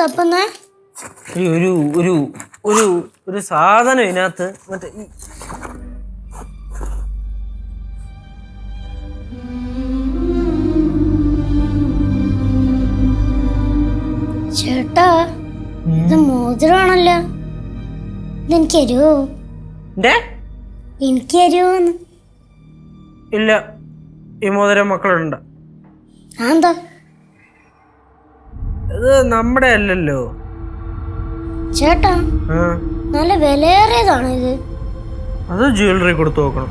തപ്പുന്നേ? ഈ ഒരു ഒരു ഒരു ഒരു സാധനം ഇതിനകത്ത്. മറ്റേ ഈ ചേട്ടാ ഇത് മോതിരമാണല്ലോ. ഇതെനിക്ക് എന്തേ എനിക്ക് അരുവോന്ന് ഇല്ല ഈ മോതിരം മക്കളുണ്ട് എന്താ ഇത് നമ്മുടെ അല്ലല്ലോ. ചേട്ടാ നല്ല വിലയേറിയതാണ് ഇത്. അത് ജ്വല്ലറി കൊടുത്തു നോക്കണം.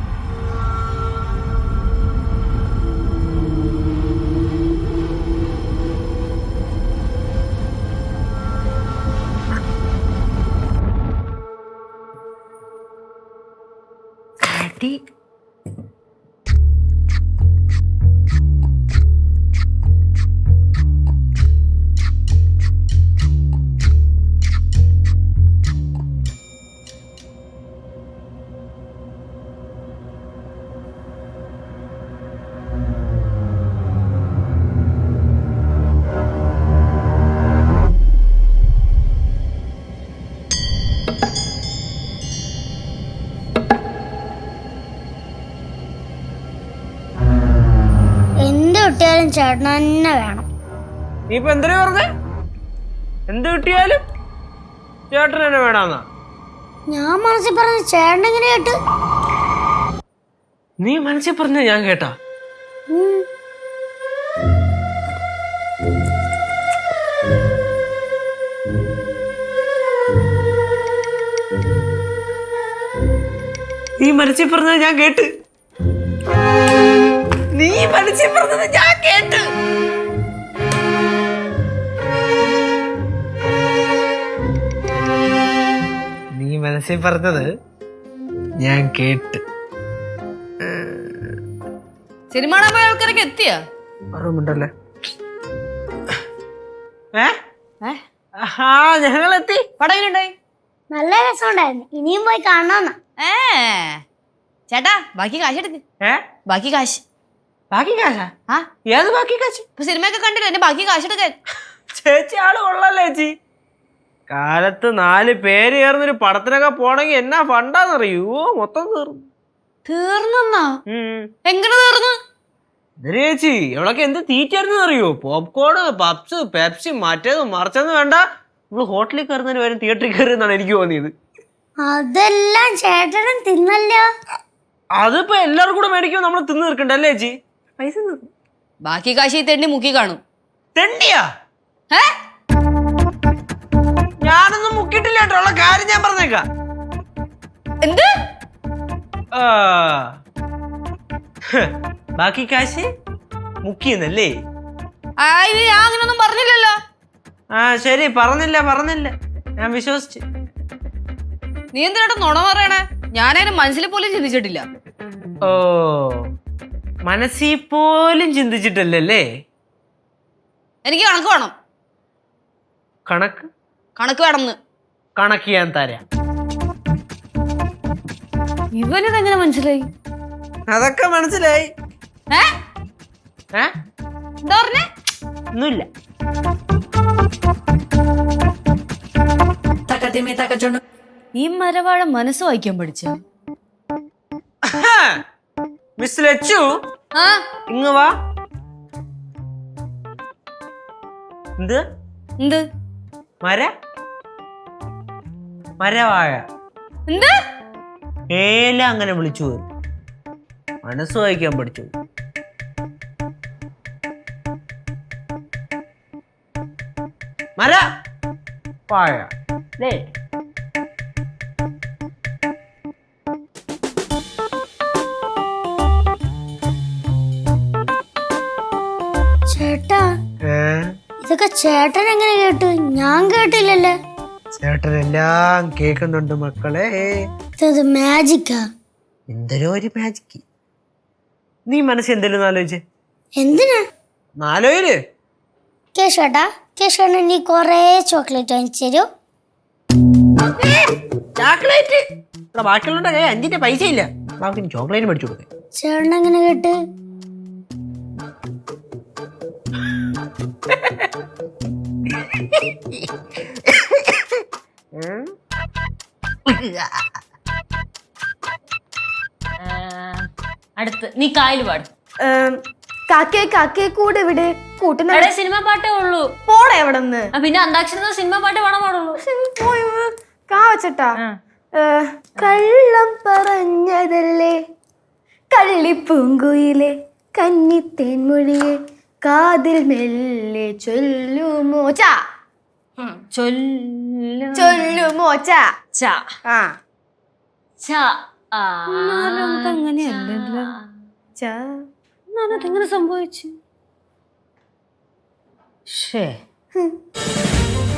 അടി കിട്ടിയാലും ചേട്ടൻ തന്നെ വേണം. നീ ഇപ്പൊ എന്തിനാ പറഞ്ഞേ? എന്ത് കിട്ടിയാലും ചേട്ടൻ തന്നെ വേണമെന്നാ ഞാൻ മനസ്സിൽ പറഞ്ഞ ചേട്ടൻ എങ്ങനെ കേട്ട്. നീ മനസ്സിൽ പറഞ്ഞ ഞാൻ കേട്ടാ. നീ മനസ്സിൽ പറഞ്ഞത് ഞാൻ കേട്ട്. മനസ്സിൽ പറഞ്ഞത് ഞാൻ കേട്ട്. സിനിമ കാണാൻ പോയ ആൾക്കാരൊക്കെ എത്തിയാ? ഓർമ്മണ്ടല്ലേ ഏ? ഏ? ആ ഞങ്ങളെത്തി. പടം എങ്ങനെയുണ്ടായി നല്ല രസമുണ്ടായിരുന്നു. ഇനിയും പോയി കാണാന്നാ ഏ. ചേട്ടാ ബാക്കി കാശ് എടുക്ക്. ഏ? ബാക്കി കാശ്. ബാക്കി കാശാ? ആ. ഏത് ബാക്കി കാശ്? ഇപ്പൊ സിനിമയൊക്കെ കണ്ടില്ല? എന്റെ ബാക്കി കാശ് എടുക്കാൻ ചേച്ചി ആൾ കൊള്ളല്ലേ ചേച്ചി. കാലത്ത് നാല് പേര് ചേർന്നൊരു പടത്തിനൊക്കെ പോണെങ്കി എന്നാ ഫണ്ടാന്നറിയോ? മൊത്തം തീർന്നു. തീർന്നെന്നാ? എങ്ങനെ തീർന്നു? ചേച്ചി ഇവളൊക്കെ എന്ത് തീറ്റായിരുന്നു അറിയോ പോപ്കോൺ പപ്സ് പെപ്സി മറ്റേത് മറിച്ചെന്ന് വേണ്ട. നമ്മൾ ഹോട്ടലിൽ കയറുന്നതിന് വരും തിയേറ്ററിൽ കയറുന്നതാണ് എനിക്ക് തോന്നിയത്. അതെല്ലാം ചേട്ടനും തിന്നല്ലോ. അതിപ്പോ എല്ലാവർക്കും കൂടെ മേടിക്കുമ്പോൾ നമ്മൾ തിന്നു തീർക്കണ്ടല്ലേ ചേച്ചി? പൈസ ബാക്കി കാശി തെണ്ടി മുക്കി കാണും. തെണ്ടിയാ? ഏ? ഞാനൊന്നും മുക്കിട്ടില്ല കേട്ടോ. ഉള്ള കാര്യം ഞാൻ പറഞ്ഞേക്കാം. എന്ത്? ആ. ഹ്. ബാക്കി കാശ് മുക്കിയെന്നല്ലേ? ആ ഇത് ഞാൻ അങ്ങനൊന്നും പറഞ്ഞില്ലല്ലോ. ആ ശരി. പറഞ്ഞില്ല പറഞ്ഞില്ല. ഞാൻ വിശ്വസിച്ച്. നീ എന്തിനാ നുണ പറയണേ? ഞാനതിന് മനസ്സിൽ പോലും ചിന്തിച്ചിട്ടില്ല. ഓ. മനസ്സിൽ പോലും ചിന്തിച്ചിട്ടല്ലേ എനിക്ക് കണക്ക് വേണം. കണക്ക്? കണക്ക് വേണം കണക്ക് ഞാൻ തരാം. ഇവനിതെങ്ങനെ മനസ്സിലായി? അതൊക്കെ മനസ്സിലായി. ഏ? ഏ? എന്താ പറഞ്ഞേ? ഒന്നുമില്ല. ഈ മരവാഴ മനസ്സ് വായിക്കാൻ പഠിച്ച? മിസ് ലച്ചു ആ? ഇങ്ങ് വാ. എന്ത്? എന്ത്? മര? മരവാഴ. എന്ത്? ഏല അങ്ങനെ വിളിച്ചു പോയി. മനസ്സ് വായിക്കാൻ പഠിച്ചു മര? വാഴ. അല്ലേ ചേട്ടാ ഇതൊക്കെ ചേട്ടൻ എങ്ങനെ കേട്ടു? ഞാൻ കേട്ടില്ലല്ലേ? ചേട്ടൻ എല്ലാം കേൾക്കുന്നുണ്ട് മക്കളെ. ഇത് മാജിക്കാ എന്തൊരു ഒരു മാജിക്ക് നീ മനസ്സിൽ എന്തെങ്കിലും ആലോചിച്ച്. എന്തിനാ? നാലോയിൽ. കേശോട്ടാ കേശേട്ടൻ നീ കൊറേ ചോക്ലേറ്റ് വാങ്ങിച്ചു തരൂ. ചോക്ലേറ്റ്? ബാക്കിയുള്ള അഞ്ചിന്റെ പൈസ ഇല്ല ബാക്കി ചോക്ലേറ്റ് മേടിച്ചു കൊടുക്കേ. ചേട്ടൻ എങ്ങനെ കേട്ട്? അടുത്ത്. നീ കായൽ പാടും. കാക്കേ കാക്കേ കൂടെ ഇവിടെ കൂട്ടുന്ന എവിടെ സിനിമ പാട്ടേ ഉള്ളൂ. പോടെ എവിടെ നിന്ന് പിന്നെ അന്താക്ഷരി സിനിമ പാട്ട് പാടാൻ പാടുള്ളൂ. കാ വെച്ചിട്ടാ. ഏ, കള്ളം പറഞ്ഞതല്ലേ? കള്ളിപ്പൂങ്കുയിലെ കന്നിത്തേൻമൊഴിയെ കാതിൽ മെല്ലെ ചൊല്ലുമോ? ചാ. ചൊല്ല ചൊല്ലുമോ? ചാ. ച. ആ. ച. അങ്ങനെയല്ലല്ലോ ചാ. അതെങ്ങനെ സംഭവിച്ചു? ഷേ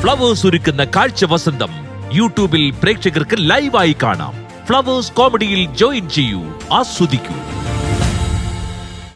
ഫ്ലവേഴ്സ് ഒരുക്കുന്ന കാഴ്ച വസന്തം യൂട്യൂബിൽ പ്രേക്ഷകർക്ക് ലൈവായി കാണാം. ഫ്ലവേഴ്സ് കോമഡിയിൽ ജോയിൻ ചെയ്യൂ ആസ്വദിക്കൂ.